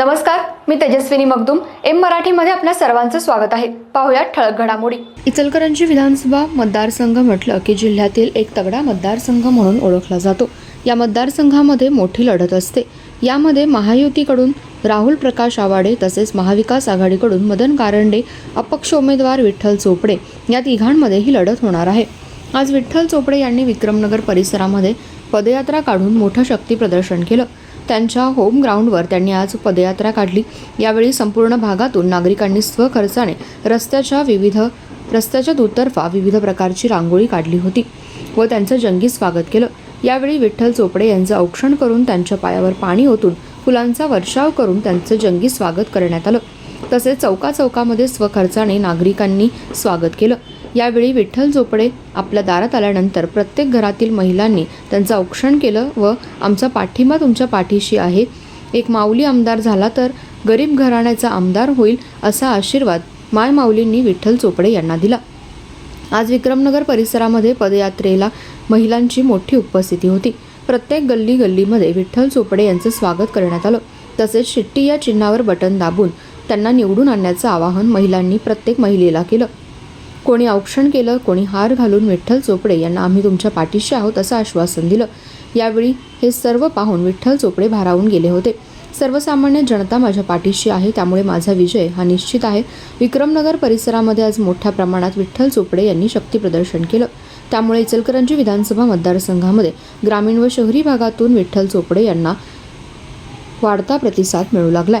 नमस्कार मी तेजस्विनी मगदुम. एम मराठीमध्ये आपल्या सर्वांचं स्वागत आहे. पाहुयात ठळक घडामोडी. इचलकरंजी विधानसभा मतदारसंघ म्हटलं की जिल्ह्यातील एक तगडा मतदारसंघ म्हणून ओळखला जातो. या मतदारसंघामध्ये मोठी लढत असते. यामध्ये महायुतीकडून राहुल प्रकाश आवाडे तसेच महाविकास आघाडीकडून मदन कारंडे अपक्ष उमेदवार विठ्ठल चोपडे या तिघांमध्ये ही लढत होणार आहे. आज विठ्ठल चोपडे यांनी विक्रमनगर परिसरामध्ये पदयात्रा काढून मोठं शक्ती प्रदर्शन केलं. त्यांच्या होम ग्राउंडवर त्यांनी आज पदयात्रा काढली. यावेळी संपूर्ण भागातून नागरिकांनी स्वखर्चाने रस्त्याच्या विविध रस्त्याच्या दुतर्फा विविध प्रकारची रांगोळी काढली होती व त्यांचं जंगी स्वागत केलं. यावेळी विठ्ठल चोपडे यांचं औक्षण करून त्यांच्या पायावर पाणी ओतून फुलांचा वर्षाव करून त्यांचं जंगी स्वागत करण्यात आलं. तसेच चौका चौकामध्ये स्वखर्चाने नागरिकांनी स्वागत केलं. यावेळी विठ्ठल चोपडे आपल्या दारात आल्यानंतर प्रत्येक घरातील महिलांनी त्यांचं औक्षण केलं व आमचा पाठिंबा तुमच्या पाठीशी आहे. एक माऊली आमदार झाला तर गरीब घराण्याचा आमदार होईल असा आशीर्वाद माय माऊलींनी विठ्ठल चोपडे यांना दिला. आज विक्रमनगर परिसरामध्ये पदयात्रेला महिलांची मोठी उपस्थिती होती. प्रत्येक गल्ली गल्लीमध्ये विठ्ठल चोपडे यांचं स्वागत करण्यात आलं. तसेच शिट्टी या चिन्हावर बटन दाबून त्यांना निवडून आणण्याचं आवाहन महिलांनी प्रत्येक महिलेला केलं. कोणी औक्षण केलं कोणी हार घालून विठ्ठल चोपडे यांना आम्ही तुमच्या पाठीशी आहोत असं आश्वासन दिलं. यावेळी हे सर्व पाहून विठ्ठल चोपडे भारावून गेले होते. सर्वसामान्य जनता माझ्या पाठीशी आहे त्यामुळे माझा विजय हा निश्चित आहे. विक्रमनगर परिसरामध्ये आज मोठ्या प्रमाणात विठ्ठल चोपडे यांनी शक्तीप्रदर्शन केलं. त्यामुळे इचलकरंजी विधानसभा मतदारसंघामध्ये ग्रामीण व शहरी भागातून विठ्ठल चोपडे यांना वाढता प्रतिसाद मिळू लागलाय.